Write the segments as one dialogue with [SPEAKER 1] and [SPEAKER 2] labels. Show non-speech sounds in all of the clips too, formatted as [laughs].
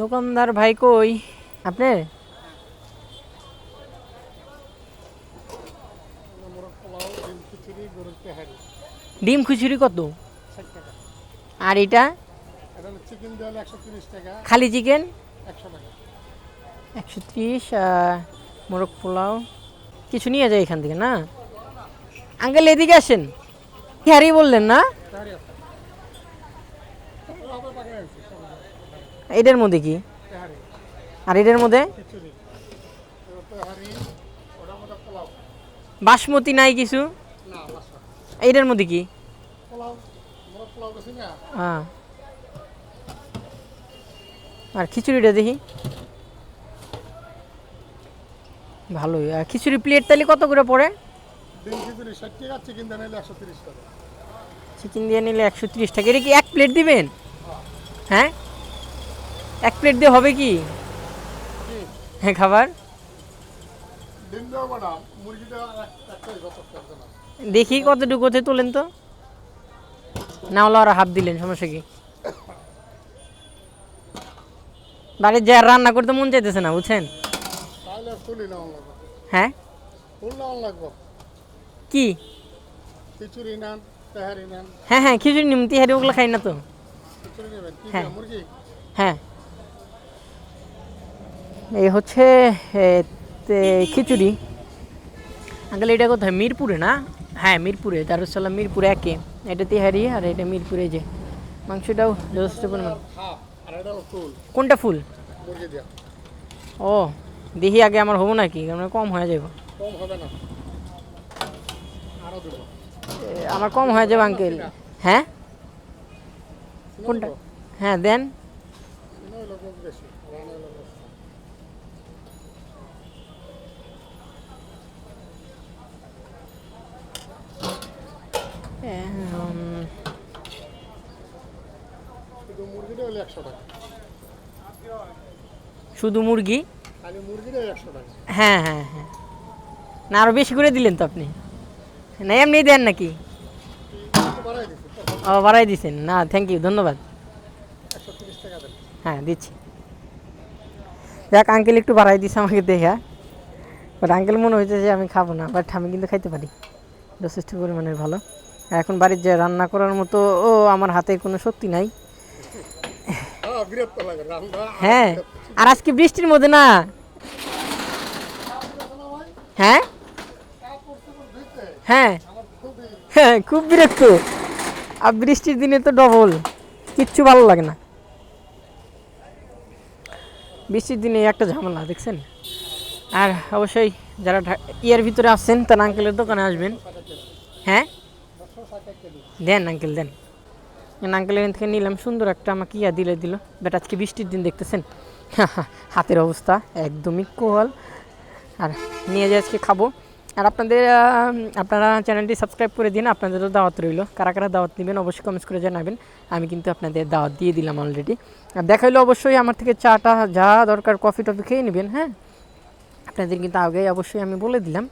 [SPEAKER 1] দোকানদার ভাই কই? আপনি ডিম খুচুরি কত? আর এটা? খালি চিকেন?
[SPEAKER 2] একশো
[SPEAKER 1] ত্রিশ মোরগ পোলাও। কিছু নিয়ে যায় এখান থেকে, না? আঙ্কেল, এদিকে আসেন। হ্যারি বললেন, না
[SPEAKER 2] তারই আছে আপনার পাকায় আছে
[SPEAKER 1] এটার মধ্যে কি? আর এটার মধ্যে? বাসমতি নাই কিছু? এটার মধ্যে কি? হ্যাঁ। আর খিচুড়িটা দেখি। ভালোই। আর খিচুড়ি প্লেট তাহলে কত করে পড়ে?
[SPEAKER 2] চিকেন
[SPEAKER 1] দিয়ে নিলে একশো তিরিশ টাকা। এটা কি এক প্লেট দিবেন? হ্যাঁ? এক প্লেট দিয়ে হবে কি? হ্যাঁ খাবার। দেখি কতটুকু কোথায় তোলেন তো। না হলে আর হাফ দিলেন, সমস্যা কি? বাড়ির যা রান্না করতে মন চাইতেছে না, বুঝছেন? হ্যাঁ? কি?
[SPEAKER 2] তেহারি
[SPEAKER 1] হ্যাঁ হ্যাঁ খিচুড়ি নিমতি হারি ওগুলো খাই না তো। হ্যাঁ। হ্যাঁ। এই হচ্ছে খিচুড়ি। আঙ্কেল, এটা কোথায়? মিরপুরে না? হ্যাঁ মিরপুরে, দারুসালাম মিরপুরে, একে। এটা তিহারি আর এটা মিরপুরে যে। মাংসটাও যথেষ্ট পরিমাণ। কোনটা ফুল? ও, দেখি আগে আমার হব নাকি কারণ কম হয়ে যাবে আমার কম হয়ে যাবে, আঙ্কেল। হ্যাঁ? কোনটা? হ্যাঁ দেন
[SPEAKER 2] রান হলো বেশি
[SPEAKER 1] উম,
[SPEAKER 2] শুধু মুরগিটা হলো একশো টাকা।
[SPEAKER 1] শুধু মুরগি?
[SPEAKER 2] খালি মুরগিটা একশো টাকা।
[SPEAKER 1] হ্যাঁ হ্যাঁ হ্যাঁ। না আরও বেশি করে দিলেন তো আপনি। না এমনি দেন নাকি? ও বাড়াই দিছেন। না থ্যাংক ইউ ধন্যবাদ। হ্যাঁ দিচ্ছি। দেখ আঙ্কেল একটু বাড়াই দিছে আমাকে দেখা। বাট আঙ্কেল মনে হয়েছে যে আমি খাব না বাট আমি কিন্তু খাইতে পারি। যথেষ্ট পরিমাণের ভালো। এখন বাড়ির যে রান্না করার মতো ও আমার হাতে কোনো শক্তি নাই।
[SPEAKER 2] হ্যাঁ
[SPEAKER 1] আর আজকে বৃষ্টির মধ্যে না। হ্যাঁ? হ্যাঁ। হ্যাঁ খুব বিরক্ত। আর বৃষ্টির দিনে তো ডবল কিচ্ছু ভালো লাগে না। বৃষ্টির দিনে একটা ঝামেলা, দেখছেন? আর অবশ্যই যারা ইয়ের ভিতরে আসছেন, তারা আঙ্কেলের দোকানে আসবেন। হ্যাঁ? দেন আঙ্কেল দেন। আঙ্কেলের এখান থেকে নিলাম, সুন্দর একটা আমাকে ইয়া দিলে দিল। বাট, আজকে বৃষ্টির দিন দেখতেছেন? [laughs] হাতের অবস্থা একদমই কোয়াল। আর নিয়ে যাই আজকে খাব। আর আপনাদের আপনারা চ্যানেলটি সাবস্ক্রাইব করে দিন, আপনাদেরও দাওয়াত রইল। কারা কারা দাওয়াত নেবেন অবশ্যই কমেন্টস করে জানাবেন। আমি কিন্তু আপনাদের দাওয়াত দিয়ে দিলাম অলরেডি আর দেখা হলো অবশ্যই আমার থেকে চাটা, যা দরকার কফি টফি খেয়ে নেবেন হ্যাঁ? আপনাদের কিন্তু আগে অবশ্যই আমি বলে দিলাম।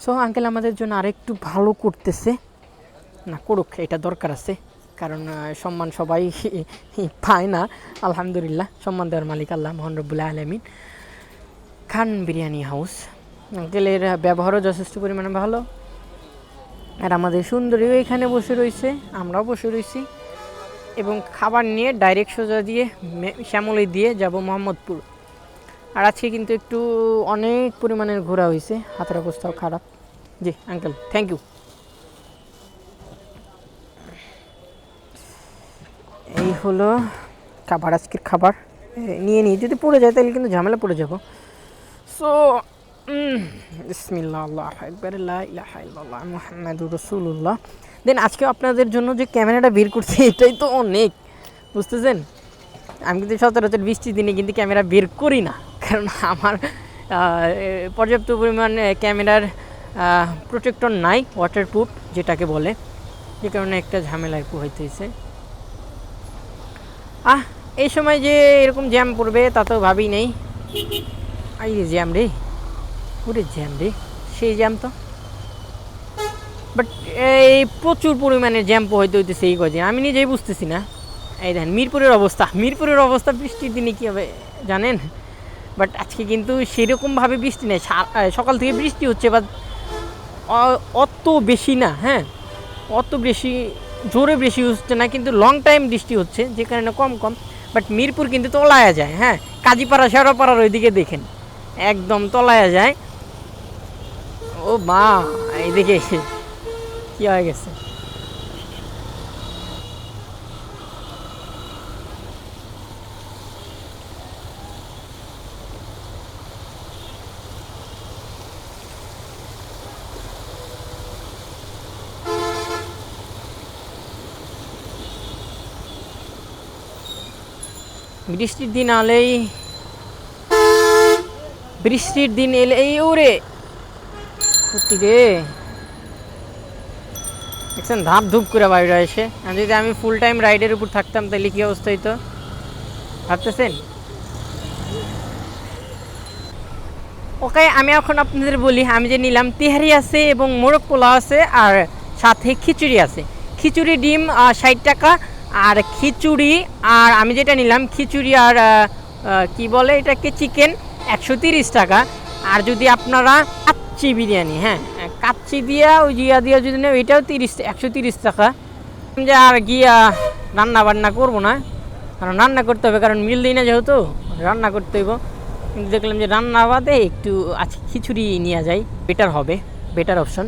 [SPEAKER 1] সো আঙ্কেল আমাদের জন্য আরেকটু ভালো করতেছে। না করুক, এটা দরকার আছে। কারণ সম্মান সবাই [laughs] পায় না। আলহামদুলিল্লাহ, সম্মান দেওয়ার মালিক আল্লাহ মোহান রব্বুল্লাহ আলমিন। খান বিরিয়ানি হাউস। আঙ্কেলের ব্যবহারও যথেষ্ট পরিমাণে ভালো। আর আমাদের সুন্দরীও এখানে বসে রয়েছে, আমরাও বসে রয়েছি। এবং খাবার নিয়ে ডাইরেক্ট সোজা দিয়ে শ্যামলী দিয়ে যাব মোহাম্মদপুর। আর আজকে কিন্তু একটু অনেক পরিমাণের ঘোরা হয়েছে, হাতের অবস্থাও খারাপ। জি আঙ্কেল থ্যাংক ইউ হলো খাবার, আজকের খাবার। নিয়ে নিই। যদি পড়ে যায় তাহলে কিন্তু ঝামেলা পড়ে যাব। সো রসুল্লাহ দেন আজকে আপনাদের জন্য যে ক্যামেরাটা বের করছি, এটাই তো অনেক। বুঝতেছেন? আমি কিন্তু সচরাচর বৃষ্টির দিনে কিন্তু ক্যামেরা বের করি না। কারণ আমার পর্যাপ্ত পরিমাণ ক্যামেরার প্রোটেক্টর নাই ওয়াটারপ্রুফ যেটাকে বলে। যে কারণে একটা ঝামেলা একটু হইতে হয়েছে আহ, এই সময় যে এরকম জ্যাম পড়বে, তা তো ভাবি নেই। আই রে জ্যাম রে। পুরে জ্যাম রে। সেই জ্যাম তো। বাট এই প্রচুর পরিমাণে জ্যাম হইতে হইতেছে এই কদিন আমি নিজেই বুঝতেছি না। এই দেখেন, মিরপুরের অবস্থা। মিরপুরের অবস্থা, বৃষ্টির দিনে কী হবে, জানেন? বাট আজকে কিন্তু সেরকমভাবে বৃষ্টি নেই। সকাল থেকে বৃষ্টি হচ্ছে বাট অত বেশি না হ্যাঁ? অত বেশি জোরে বেশি হচ্ছে না, কিন্তু লং টাইম বৃষ্টি হচ্ছে, যে কারণে কম কম বাট মিরপুর কিন্তু তলায়া যায় হ্যাঁ? কাজীপাড়া শেরোপাড়ার ওইদিকে দেখেন, একদম তলায়া যায়। ও মা এইদিকে কি হয়ে গেছে? বৃষ্টির দিন আলেই, বৃষ্টির দিন এলে এই ওরে। ক্ষতি রে। দেখছেন, ধাপ ধুপ করে বাইরে এসে। আর যদি আমি ফুল টাইম রাইডের উপর থাকতাম, তাহলে কি অবস্থা হইতো? ভাবতেছেন? ওকে, আমি এখন আপনাদের বলি, আমি যে নিলাম তিহারি আছে এবং মোরগ পোলা আছে, আর সাথে খিচুড়ি আছে। খিচুড়ি, ডিম ষাট টাকা আর খিচুড়ি, আর আমি যেটা নিলাম, খিচুড়ি আর কি বলে এটাকে চিকেন একশো তিরিশ টাকা। আর যদি আপনারা কাচ্চি বিরিয়ানি হ্যাঁ কাচ্চি দিয়া, ওই জিয়া দিয়া যদি নেন এটাও তিরিশ, একশো তিরিশ টাকা। যে আর গিয়া রান্না বান্না করব না, কারণ রান্না করতে হবে, কারণ মিল দিই না যেহেতু, রান্না করতে হইব। কিন্তু দেখলাম যে রান্না বাদে একটু আজকে খিচুড়ি নিয়ে যাই বেটার হবে বেটার অপশন